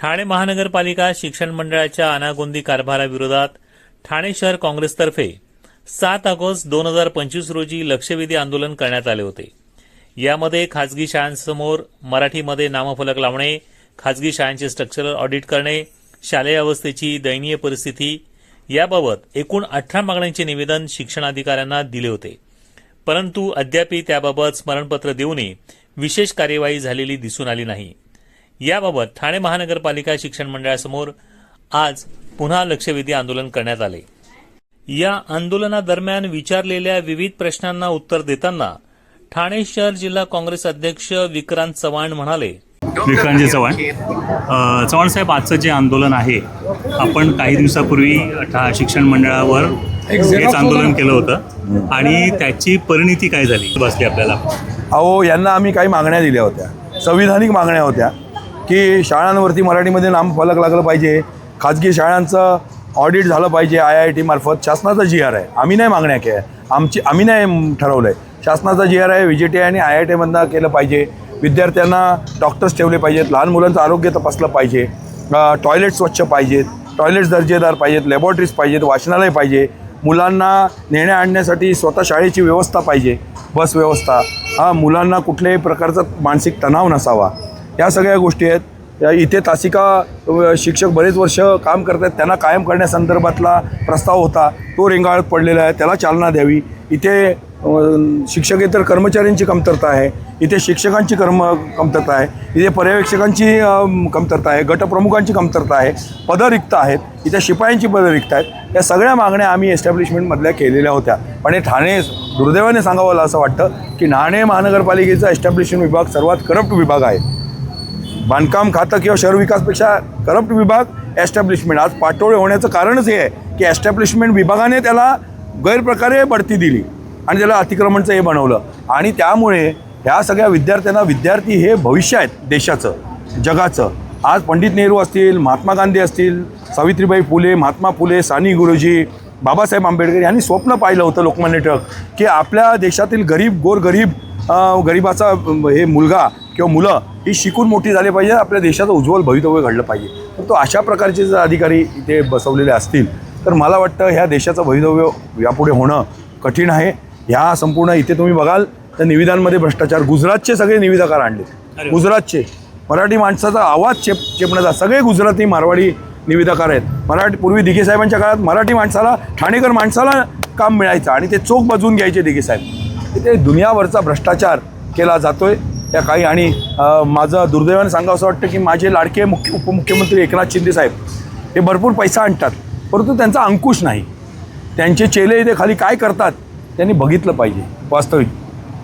ठाणे महानगरपालिका शिक्षण मंडळाच्या अनागोंदी कारभाराविरोधात ठाणे शहर काँग्रेसतर्फे सात ऑगस्ट दोन हजार पंचवीस रोजी लक्षवेधी आंदोलन करण्यात आले होते. यामध्ये खासगी शाळांसमोर मराठीमध्ये नामफलक लावणे खासगी शाळांचे स्ट्रक्चरल ऑडिट करणे शालेय अवस्थेची दयनीय परिस्थिती याबाबत एकूण अठरा मागण्यांचे निवेदन शिक्षणाधिकाऱ्यांना दिले होते. परंतु अद्यापही त्याबाबत स्मरणपत्र देऊनही विशेष कार्यवाही झालेली दिसून आली नाही. याबाबत ठाणे महानगरपालिका शिक्षण मंडळासमोर आज पुन्हा लक्षवेधी आंदोलन करण्यात आले. या आंदोलनादरम्यान विचारलेल्या विविध प्रश्नांना उत्तर देताना ठाणे शहर जिल्हा काँग्रेस अध्यक्ष विक्रांत चव्हाण म्हणाले विक्रांतजी चव्हाण चव्हाण साहेब आजचं जे आंदोलन आहे आपण काही दिवसापूर्वी शिक्षण मंडळावर हेच आंदोलन. केलं होतं आणि त्याची परिणिती काय झाली? बसली आपल्याला. अहो यांना आम्ही काही मागण्या दिल्या होत्या. संविधानिक मागण्या होत्या. की शाळांवरती मराठीमध्ये नामफलक लागलं पाहिजे. खाजगी शाळांचं ऑडिट झालं पाहिजे आय आय टी मार्फत. शासनाचा जी आर आहे. आम्ही नाही मागण्या केल्या. आमची आम्ही नाही ठरवलं आहे शासनाचा जी आर आहे व्ही जी टी आणि आय आय टीमधनं केलं पाहिजे. विद्यार्थ्यांना डॉक्टर्स ठेवले पाहिजेत. लहान मुलांचं आरोग्य तपासलं पाहिजे. टॉयलेट स्वच्छ पाहिजेत. टॉयलेट्स दर्जेदार पाहिजेत. लॅबॉरेटरीज पाहिजेत. वाचनालय पाहिजे. मुलांना नेण्या आणण्यासाठी स्वतः शाळेची व्यवस्था पाहिजे. बस व्यवस्था. हा मुलांना कुठल्याही प्रकारचा मानसिक तणाव नसावा. या सगळ्या गोष्टी आहेत. इथे तासिका शिक्षक बरेच वर्ष काम करत आहेत. त्यांना कायम करण्यासंदर्भातला प्रस्ताव होता. तो रेंगाळत पडलेला आहे. त्याला चालना द्यावी. इथे शिक्षक शिक्षकेतर कर्मचाऱ्यांची कमतरता आहे. इथे शिक्षकांची कर्म कमतरता आहे. इथे पर्यवेक्षकांची कमतरता आहे. गटप्रमुखांची कमतरता आहे. पदं रिक्त आहेत. इथे शिपायांची पदं रिक्त आहेत. या सगळ्या मागण्या आम्ही एस्टॅब्लिशमेंटमधल्या केलेल्या होत्या. पण हे ठाणे दुर्दैवाने सांगावं असं वाटतं की ठाणे महानगरपालिकेचा एस्टॅब्लिशमेंट विभाग सर्वात करप्ट विभाग आहे. बांधकाम खातं किंवा शहर विकासपेक्षा करप्ट विभाग एस्टॅब्लिशमेंट आज पाटोळे होण्याचं कारणच हे आहे की एस्टॅब्लिशमेंट विभागाने त्याला गैरप्रकारे बढती दिली आणि त्याला अतिक्रमणचं हे बनवलं. आणि त्यामुळे ह्या सगळ्या विद्यार्थ्यांना विद्यार्थी हे भविष्य आहेत देशाचं जगाचं. आज पंडित नेहरू असतील महात्मा गांधी असतील सावित्रीबाई फुले महात्मा फुले सानी गुरुजी बाबासाहेब आंबेडकर यांनी स्वप्न पाहिलं होतं लोकमान्य टिळक की आपल्या देशातील गरीब गोरगरीब गरिबाचा हे मुलगा किंवा मुलं ही शिकून मोठी झाली पाहिजे आपल्या देशाचं उज्ज्वल भवितव्य घडलं पाहिजे. तर तो अशा प्रकारचे जर अधिकारी इथे बसवलेले असतील तर मला वाटतं ह्या देशाचं भवितव्य यापुढे होणं कठीण आहे. ह्या संपूर्ण इथे तुम्ही बघाल तर निविदांमध्ये भ्रष्टाचार गुजरातचे सगळे निविदाकार आणले. गुजरातचे मराठी माणसाचा आवाज चेप चेपण्याचा सगळे गुजराती मारवाडी निविदाकार आहेत. मराठी पूर्वी दिघे साहेबांच्या काळात मराठी माणसाला ठाणेकर माणसाला काम मिळायचं आणि ते चोख बजवून घ्यायचे दिघे साहेब. इथे दुनियाभरचा भ्रष्टाचार केला जातोय. त्या काही आणि माझं दुर्दैवाने सांगावं असं वाटतं की माझे लाडके मुख्य उपमुख्यमंत्री एकनाथ शिंदे साहेब हे भरपूर पैसा आणतात परंतु त्यांचा अंकुश नाही. त्यांचे चेले इथे खाली काय करतात त्यांनी बघितलं पाहिजे वास्तविक.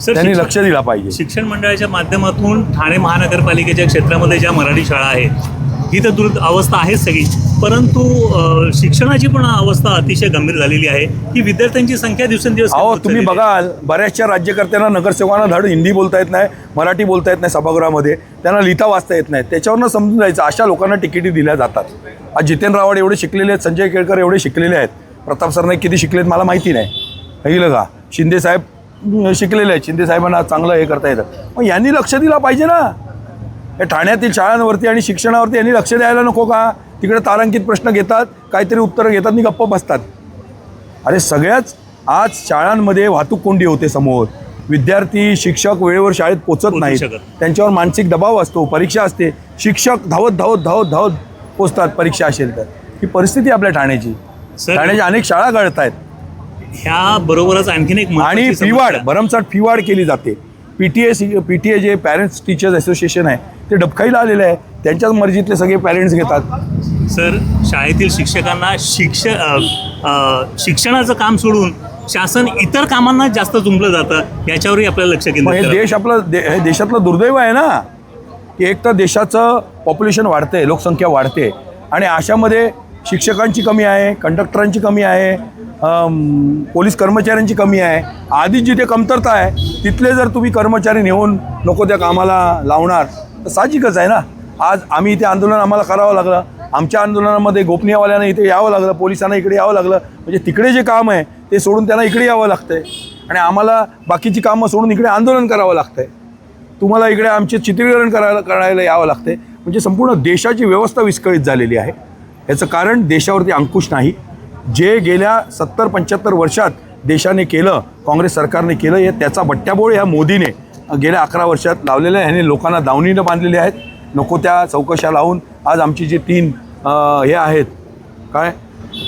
सर, त्यांनी लक्ष दिला पाहिजे. शिक्षण मंडळाच्या माध्यमातून ठाणे महानगरपालिकेच्या क्षेत्रामध्ये ज्या मराठी शाळा आहेत ही तर दूर अवस्था आहेच सगळी. परंतु शिक्षणाची पण अवस्था अतिशय गंभीर झालेली आहे. की विद्यार्थ्यांची संख्या दिवसेंदिवस अहो तुम्ही. बघाल बऱ्याचशा राज्यकर्त्यांना नगरसेवकांना धड हिंदी बोलता येत नाही मराठी बोलता येत नाही सभागृहामध्ये. त्यांना लिहिता वाचता येत नाही. त्याच्यावरनं समजून जायचं अशा लोकांना तिकिटी दिल्या जातात. आज जितेंद्र रावड एवढे शिकलेले आहेत संजय केळकर एवढे शिकलेले आहेत. प्रताप सरनाईक किती शिकलेत मला माहिती नाही. कळलं का? शिंदे साहेब शिकलेले आहेत. शिंदे साहेबांना चांगलं हे करता येतं. मग यांनी लक्ष दिलं पाहिजे ना. या ठाण्यातील शाळांवरती आणि शिक्षणावरती यांनी लक्ष द्यायला नको का? तिकडे तारांकित प्रश्न घेतात काहीतरी उत्तरं घेतात आणि गप्प बसतात. अरे सगळ्याच आज शाळांमध्ये वाहतूक कोंडी होते समोर. विद्यार्थी शिक्षक वेळेवर शाळेत पोचत नाहीत. शकत. त्यांच्यावर मानसिक दबाव असतो परीक्षा असते. शिक्षक धावत धावत धावत धावत पोचतात परीक्षा असेल तर. ही परिस्थिती आपल्या ठाण्याची. ठाण्याच्या अनेक शाळा गळत आहेत ह्या बरोबरच आणखीन एक आणि फीवाड भरमसाठ फीवाड केली जाते. P T A P T A जे पॅरेंट्स टीचर्स असोसिएशन आहे ते डबखाईला आलेलं आहे. त्यांच्याच मर्जीतले सगळे पॅरेंट्स घेतात. सर शाळेतील शिक्षकांना शिक्ष शिक्षणाचं काम सोडून शासन इतर कामांना जास्त जुंपलं जातं याच्यावरही आपल्याला लक्ष केंद्रित हे. देश आपलं दे हे देशातलं दुर्दैव आहे ना की एक तर देशाचं पॉप्युलेशन वाढते लोकसंख्या वाढते आणि अशामध्ये शिक्षकांची कमी आहे कंडक्टरांची कमी आहे पोलीस कर्मचाऱ्यांची कमी आहे आधीच जिथे कमतरता आहे तिथले जर तुम्ही कर्मचारी नेऊन नको त्या कामाला लावणार तर साहजिकच आहे ना आज आम्ही इथे आंदोलन आम्हाला करावं लागलं आमच्या आंदोलनामध्ये गोपनीयवाल्यांना इथे यावं लागलं पोलिसांना इकडे यावं लागलं. म्हणजे तिकडे जे काम आहे ते सोडून त्यांना इकडे यावं लागतंय. आणि आम्हाला बाकीची कामं सोडून इकडे आंदोलन करावं लागतंय. तुम्हाला इकडे आमचे चित्रीकरण करायला करायला यावं लागते म्हणजे संपूर्ण देशाची व्यवस्था विस्कळीत झालेली आहे. याचं कारण देशावरती अंकुश नाही. जे गेल्या सत्तर पंच्याहत्तर वर्षात देशाने केलं काँग्रेस सरकारने केलं हे त्याचा बट्ट्याबोळ ह्या मोदीने गेल्या अकरा वर्षात लावलेलं आहे. ह्याने लोकांना दावणीनं बांधलेले आहेत. नको त्या चौकशा लावून आज आमची जी तीन हे आहेत काय?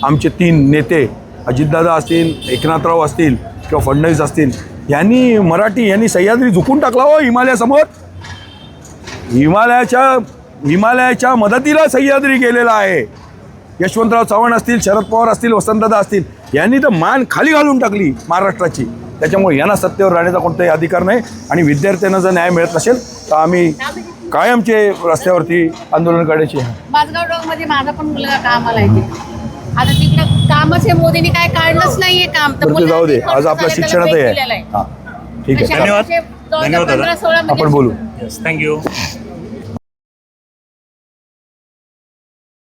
आमचे तीन नेते अजितदादा असतील एकनाथराव असतील किंवा फडणवीस असतील यांनी मराठी यांनी सह्याद्री झुकून टाकला हो हिमालयासमोर. हिमालयाच्या हिमालयाच्या मदतीला सह्याद्री गेलेला आहे. यशवंतराव चव्हाण असतील शरद पवार असतील वसंतदादा असतील यांनी तर मान खाली घालून टाकली महाराष्ट्राची. त्याच्यामुळे यांना सत्तेवर राहण्याचा कोणताही अधिकार नाही आणि विद्यार्थ्यांना जर न्याय मिळत नसेल तर आम्ही कायमचे रस्त्यावरती आंदोलन करण्याची आहे माझगाव डॉगमध्ये माझा पण मुलगा कामाला आहे तिथे. आता तिकडं कामच हे मोदींनी काय काढलंच नाहीये काम तर जाऊ दे आज वर्ष आपलं झाले त्याला शिक्षणातही break आहे दिलेला आहे. हां ठीक आहे अशा धन्यवाद. धन्यवाद दादा. पंधरा सोळा आपण बोलू येस थँक्यू